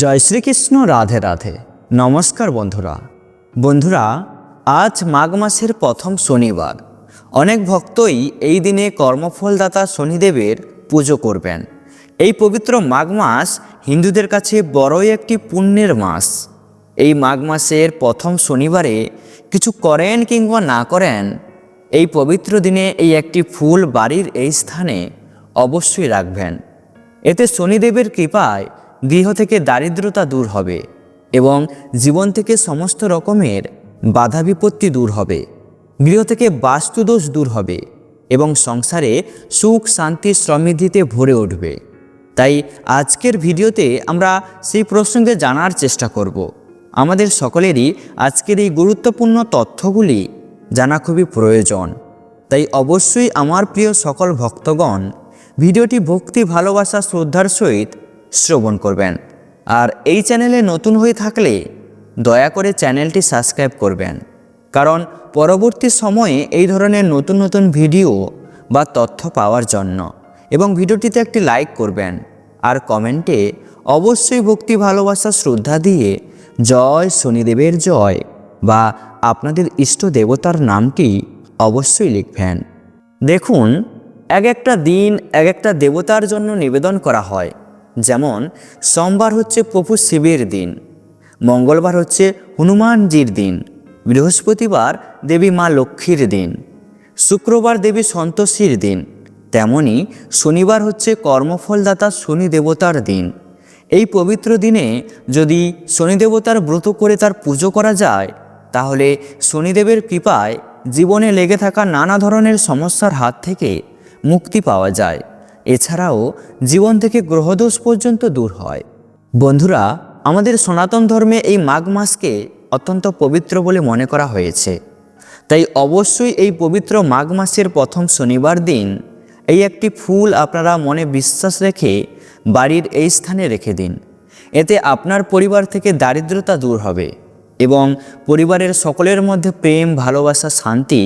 জয় শ্রীকৃষ্ণ, রাধে রাধে। নমস্কার বন্ধুরা। বন্ধুরা, আজ মাঘ মাসের প্রথম শনিবার। অনেক ভক্তই এই দিনে কর্মফলদাতা শনিদেবের পুজো করবেন। এই পবিত্র মাঘ মাস হিন্দুদের কাছে বড়ই একটি পুণ্যের মাস। এই মাঘ মাসের প্রথম শনিবারে কিছু করেন কিংবা না করেন, এই পবিত্র দিনে এই একটি ফুল বাড়ির এই স্থানে অবশ্যই রাখবেন। এতে শনিদেবের কৃপায় গৃহ থেকে দারিদ্রতা দূর হবে এবং জীবন থেকে সমস্ত রকমের বাধা বিপত্তি দূর হবে। গৃহ থেকে বাস্তুদোষ দূর হবে এবং সংসারে সুখ, শান্তি, সমৃদ্ধিতে ভরে উঠবে। তাই আজকের ভিডিওতে আমরা সেই প্রসঙ্গে জানার চেষ্টা করব। আমাদের সকলেরই আজকের এই গুরুত্বপূর্ণ তথ্যগুলি জানা খুবই প্রয়োজন। তাই অবশ্যই আমার প্রিয় সকল ভক্তগণ, ভিডিওটি ভক্তি, ভালোবাসা, শ্রদ্ধার সহিত শ্রবণ করবেন। আর এই চ্যানেলে নতুন হয়ে থাকলে দয়া করে চ্যানেলটি সাবস্ক্রাইব করবেন। কারণ পরবর্তী সময়ে এই ধরনের নতুন নতুন ভিডিও বা তথ্য পাওয়ার জন্য এবং ভিডিওটিতে একটি লাইক করবেন আর কমেন্টে অবশ্যই ভক্তি, ভালোবাসা, শ্রদ্ধা দিয়ে জয় শনিদেবের জয় বা আপনাদের ইষ্ট দেবতার নামটি অবশ্যই লিখবেন। দেখুন, এক একটা দিন এক একটা দেবতার জন্য নিবেদন করা হয়। যেমন, সোমবার হচ্ছে প্রভু শিবের দিন, মঙ্গলবার হচ্ছে হনুমানজির দিন, বৃহস্পতিবার দেবী মা লক্ষ্মীর দিন, শুক্রবার দেবী সন্তোষীর দিন, তেমনি শনিবার হচ্ছে কর্মফলদাতা শনি দেবতার দিন। এই পবিত্র দিনে যদি শনি দেবতার ব্রত করে তার পুজো করা যায়, তাহলে শনিদেবের কৃপায় জীবনে লেগে থাকা নানা ধরনের সমস্যার হাত থেকে মুক্তি পাওয়া যায়। এছাড়াও জীবন থেকে গ্রহদোষ পর্যন্ত দূর হয়। বন্ধুরা, আমাদের সনাতন ধর্মে এই মাঘ মাসকে অত্যন্ত পবিত্র বলে মনে করা হয়েছে। তাই অবশ্যই এই পবিত্র মাঘ মাসের প্রথম শনিবার দিন এই একটি ফুল আপনারা মনে বিশ্বাস রেখে বাড়ির এই স্থানে রেখে দিন। এতে আপনার পরিবার থেকে দারিদ্রতা দূর হবে এবং পরিবারের সকলের মধ্যে প্রেম, ভালোবাসা, শান্তি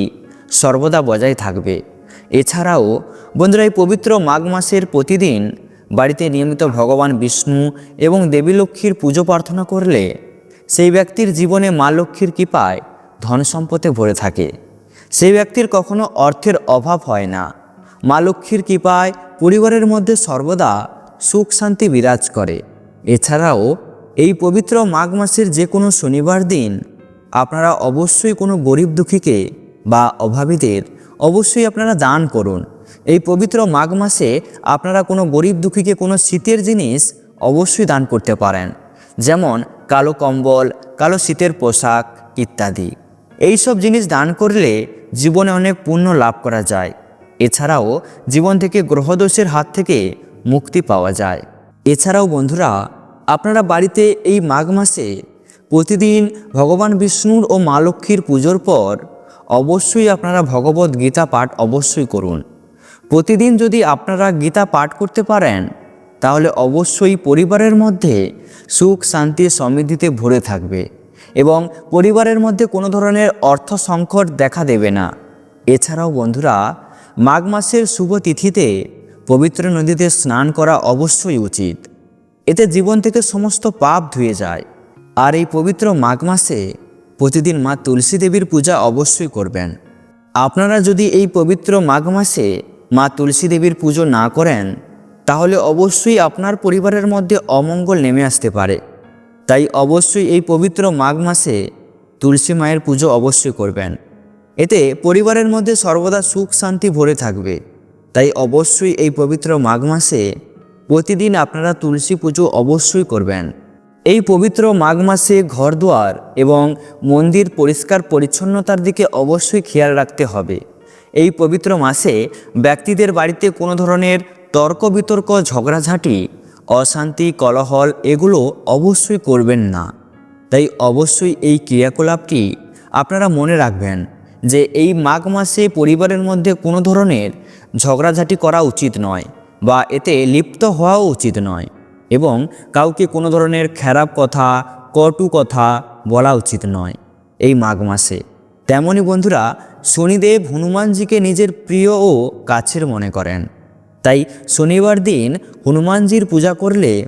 সর্বদা বজায় থাকবে। এছাড়াও, বন্ধুরা, এই পবিত্র মাঘ মাসের প্রতিদিন বাড়িতে নিয়মিত ভগবান বিষ্ণু এবং দেবী লক্ষ্মীর পুজো প্রার্থনা করলে সেই ব্যক্তির জীবনে মা লক্ষ্মীর কৃপায় ধন সম্পদে ভরে থাকে। সেই ব্যক্তির কখনো অর্থের অভাব হয় না। মা লক্ষ্মীর কৃপায় পরিবারের মধ্যে সর্বদা সুখ শান্তি বিরাজ করে। এছাড়াও, এই পবিত্র মাঘ মাসের যে কোনো শনিবার দিন আপনারা অবশ্যই কোনো গরিব দুঃখীকে বা অভাবীদের অবশ্যই আপনারা দান করুন। এই পবিত্র মাঘ মাসে আপনারা কোনো গরিব দুঃখীকে কোনো শীতের জিনিস অবশ্যই দান করতে পারেন। যেমন কালো কম্বল, কালো শীতের পোশাক ইত্যাদি। এই সব জিনিস দান করলে জীবনে অনেক পুণ্য লাভ করা যায়। এছাড়াও জীবন থেকে গ্রহদোষের হাত থেকে মুক্তি পাওয়া যায়। এছাড়াও বন্ধুরা, আপনারা বাড়িতে এই মাঘ মাসে প্রতিদিন ভগবান বিষ্ণুর ও মা লক্ষ্মীর পুজোর পর অবশ্যই আপনারা ভগবত গীতা পাঠ অবশ্যই করুন। প্রতিদিন যদি আপনারা গীতা পাঠ করতে পারেন, তাহলে অবশ্যই পরিবারের মধ্যে সুখ, শান্তি, সমৃদ্ধিতে ভরে থাকবে এবং পরিবারের মধ্যে কোনো ধরনের অর্থ সংকট দেখা দেবে না। এছাড়াও বন্ধুরা, মাঘ মাসের শুভ তিথিতে পবিত্র নদীতে স্নান করা অবশ্যই উচিত। এতে জীবন থেকে সমস্ত পাপ ধুয়ে যায়। আর এই পবিত্র মাঘ মাসে প্রতিদিন মা তুলসী দেবীর পূজা অবশ্যই করবেন। আপনারা যদি এই পবিত্র মাঘ মাসে মা তুলসী দেবীর পুজো না করেন, তাহলে অবশ্যই আপনার পরিবারের মধ্যে অমঙ্গল নেমে আসতে পারে। তাই অবশ্যই এই পবিত্র মাঘ মাসে তুলসী মায়ের পুজো অবশ্যই করবেন। এতে পরিবারের মধ্যে সর্বদা সুখ শান্তি ভরে থাকবে। তাই অবশ্যই এই পবিত্র মাঘ মাসে প্রতিদিন আপনারা তুলসী পুজো অবশ্যই করবেন। এই পবিত্র মাঘ মাসে ঘরদুয়ার এবং মন্দির পরিষ্কার পরিচ্ছন্নতার দিকে অবশ্যই খেয়াল রাখতে হবে। এই পবিত্র মাসে ব্যক্তিদের বাড়িতে কোনো ধরনের তর্ক বিতর্ক ঝগড়াঝাঁটি, অশান্তি, কলহল এগুলো অবশ্যই করবেন না। তাই অবশ্যই এই ক্রিয়াকলাপটি আপনারা মনে রাখবেন যে এই মাঘ মাসে পরিবারের মধ্যে কোনো ধরনের ঝগড়াঝাঁটি করা উচিত নয় বা এতে লিপ্ত হওয়াও উচিত নয়। এবং কাউকে কোনো ধরনের খারাপ কথা, কটু কথা বলা উচিত নয় এই মাঘ মাসে। তেমনই বন্ধুরা, শনিদেব হনুমানজিকে নিজের প্রিয় ও কাছের মনে করেন। তাই শনিবার দিন হনুমানজির পূজা করলে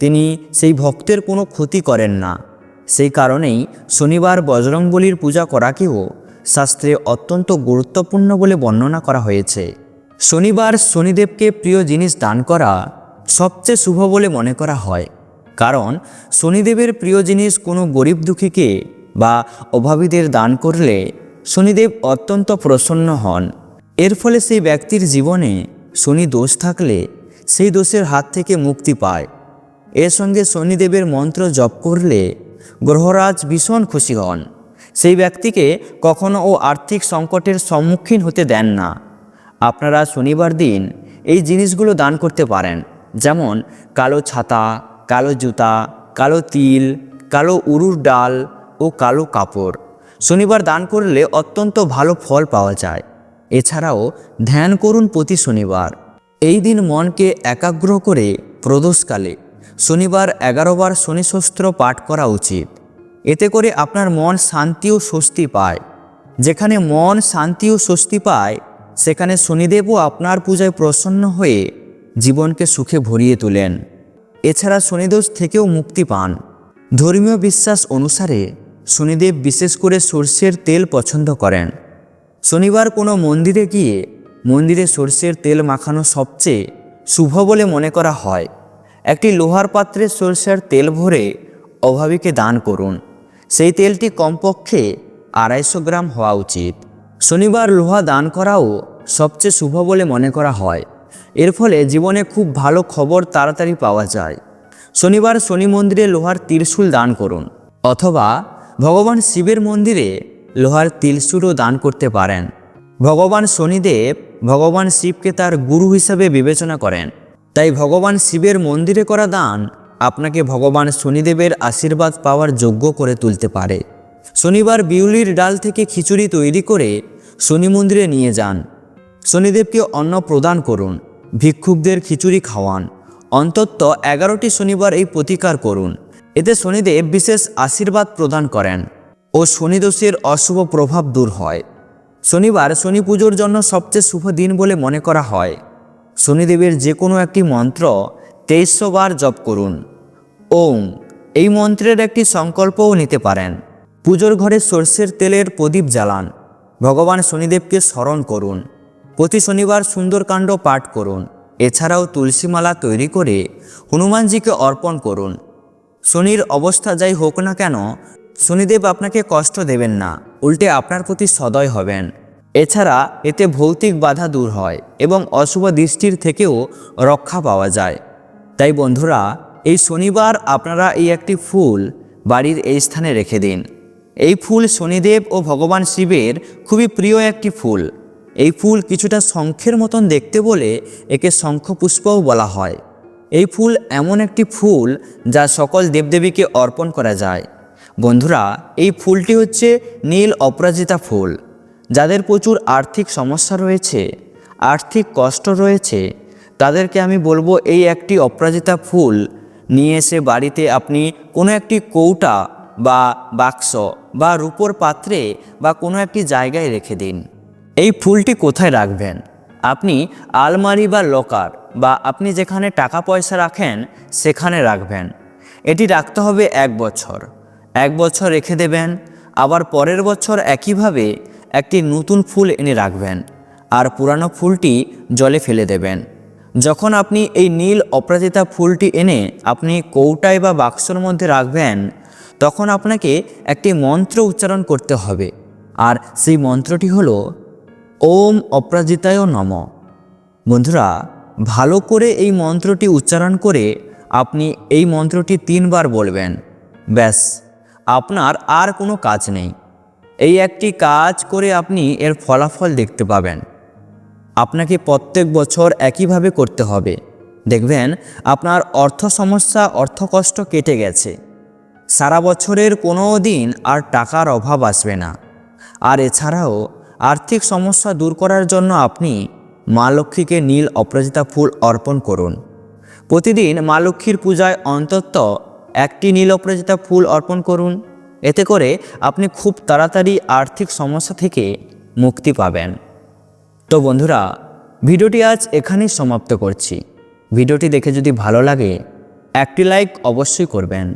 তিনি সেই ভক্তের কোনো ক্ষতি করেন না। সেই কারণেই শনিবার বজরংবলির পূজা করাকেও শাস্ত্রে অত্যন্ত গুরুত্বপূর্ণ বলে বর্ণনা করা হয়েছে। শনিবার শনিদেবকে প্রিয় জিনিস দান করা সবচেয়ে শুভ বলে মনে করা হয়। কারণ শনিদেবের প্রিয় জিনিস কোনো গরিব দুঃখীকে বা অভাবীদের দান করলে শনিদেব অত্যন্ত প্রসন্ন হন। এর ফলে সেই ব্যক্তির জীবনে শনি দোষ থাকলে সেই দোষের হাত থেকে মুক্তি পায়। এর সঙ্গে শনিদেবের মন্ত্র জপ করলে গ্রহরাজ ভীষণ খুশি হন। সেই ব্যক্তিকে কখনো ও আর্থিক সংকটের সম্মুখীন হতে দেন না। আপনারা শনিবার দিন এই জিনিসগুলো দান করতে পারেন। যেমন কালো ছাতা, কালো জুতা, কালো তিল, কালো উরুর ডাল ও কালো কাপড়। শনিবার দান করলে অত্যন্ত ভালো ফল পাওয়া যায়। এছাড়াও ধ্যান করুন প্রতি শনিবার। এই দিন মনকে একাগ্র করে প্রদোষকালে শনিবার এগারোবার শনিশস্ত্র পাঠ করা উচিত। এতে করে আপনার মন শান্তি ও স্বস্তি পায়। যেখানে মন শান্তি ও স্বস্তি পায়, সেখানে শনিদেবও আপনার পূজায় প্রসন্ন হয়ে জীবনকে সুখে ভরিয়ে তোলেন। এছাড়া শনিদোষ থেকেও মুক্তি পান। ধর্মীয় বিশ্বাস অনুসারে শনিদেব বিশেষ করে সর্ষের তেল পছন্দ করেন। শনিবার কোনো মন্দিরে গিয়ে মন্দিরে সর্ষের তেল মাখানো সবচেয়ে শুভ বলে মনে করা হয়। একটি লোহার পাত্রে সর্ষের তেল ভরে অভাবীকে দান করুন। সেই তেলটি কমপক্ষে আড়াইশো গ্রাম হওয়া উচিত। শনিবার লোহা দান করাও সবচেয়ে শুভ বলে মনে করা হয়। এর ফলে জীবনে খুব ভালো খবর তাড়াতাড়ি পাওয়া যায়। শনিবার শনি মন্দিরে লোহার ত্রিশূল দান করুন, অথবা ভগবান শিবের মন্দিরে লোহার তিলসুরও দান করতে পারেন। ভগবান শনিদেব ভগবান শিবকে তার গুরু হিসাবে বিবেচনা করেন। তাই ভগবান শিবের মন্দিরে করা দান আপনাকে ভগবান শনিদেবের আশীর্বাদ পাওয়ার যোগ্য করে তুলতে পারে। শনিবার বিউলির ডাল থেকে খিচুড়ি তৈরি করে শনি মন্দিরে নিয়ে যান। শনিদেবকে অন্ন প্রদান করুন। ভিক্ষুকদের খিচুড়ি খাওয়ান। অন্তত এগারোটি শনিবার এই প্রতিকার করুন। এতে শনিদেব বিশেষ আশীর্বাদ প্রদান করেন ও শনিদোষের অশুভ প্রভাব দূর হয়। শনিবার শনি পুজোর জন্য সবচেয়ে শুভ দিন বলে মনে করা হয়। শনিদেবের যে কোনো একটি মন্ত্র তেইশশো বার জপ করুন। ওম, এই মন্ত্রের একটি সংকল্পও নিতে পারেন। পুজোর ঘরে সর্ষের তেলের প্রদীপ জ্বালান। ভগবান শনিদেবকে স্মরণ করুন। প্রতি শনিবার সুন্দরকাণ্ড পাঠ করুন। এছাড়াও তুলসীমালা তৈরি করে হনুমানজিকে অর্পণ করুন। শনির অবস্থা যাই হোক না কেন, শনিদেব আপনাকে কষ্ট দেবেন না, উল্টে আপনার প্রতি সদয় হবেন। এছাড়া এতে ভৌতিক বাধা দূর হয় এবং অশুভ দৃষ্টির থেকেও রক্ষা পাওয়া যায়। তাই বন্ধুরা, এই শনিবার আপনারা এই একটি ফুল বাড়ির এই স্থানে রেখে দিন। এই ফুল শনিদেব ও ভগবান শিবের খুবই প্রিয় একটি ফুল। এই ফুল কিছুটা শঙ্খের মতন দেখতে বলে একে শঙ্খপুষ্পও বলা হয়। এই ফুল এমন একটি ফুল যা সকল দেবদেবীকে অর্পণ করা যায়। বন্ধুরা, এই ফুলটি হচ্ছে নীল অপরাজিতা ফুল, যাদের প্রচুর আর্থিক সমস্যা রয়েছে, আর্থিক কষ্ট রয়েছে। তাদেরকে আমি বলব এই একটি অপরাজিতা ফুল নিয়ে এসে বাড়িতে আপনি কোনো একটি কৌটা বা বাক্স বা রূপোর পাত্রে বা কোনো একটি জায়গায় রেখে দিন। এই ফুলটি কোথায় রাখবেন? আপনি আলমারি বা লকার বা আপনি যেখানে টাকা পয়সা রাখেন, সেখানে রাখবেন। এটি রাখতে হবে এক বছর। এক বছর রেখে দেবেন। আবার পরের বছর একইভাবে একটি নতুন ফুল এনে রাখবেন। আর পুরানো ফুলটি জলে ফেলে দেবেন। যখন আপনি এই নীল অপরাজিতা ফুলটি এনে আপনি কৌটায় বা বাক্সর মধ্যে রাখবেন, তখন আপনাকে একটি মন্ত্র উচ্চারণ করতে হবে। আর সেই মন্ত্রটি হলো ওম অপরাজিতায় নম। বন্ধুরা, ভালো করে এই মন্ত্রটি উচ্চারণ করে আপনি এই মন্ত্রটি তিনবার বলবেন। ব্যাস, আপনার আর কোনো কাজ নেই। এই একটি কাজ করে আপনি এর ফলাফল দেখতে পাবেন। আপনাকে প্রত্যেক বছর একইভাবে করতে হবে। দেখবেন, আপনার অর্থ সমস্যা, অর্থ কষ্ট কেটে গেছে। সারা বছরের কোনো দিন আর টাকার অভাব আসবে না। আর এছাড়াও আর্থিক সমস্যা দূর করার জন্য আপনি মা লক্ষ্মীকে নীল অপরাজিতা ফুল অর্পণ করুন। প্রতিদিন মা লক্ষ্মীর পূজায় অন্তত একটি নীল অপরাজিতা ফুল অর্পণ করুন। এতে করে আপনি খুব তাড়াতাড়ি আর্থিক সমস্যা থেকে মুক্তি পাবেন। তো বন্ধুরা, ভিডিওটি আজ এখানেই সমাপ্ত করছি। ভিডিওটি দেখে যদি ভালো লাগে, একটি লাইক অবশ্যই করবেন।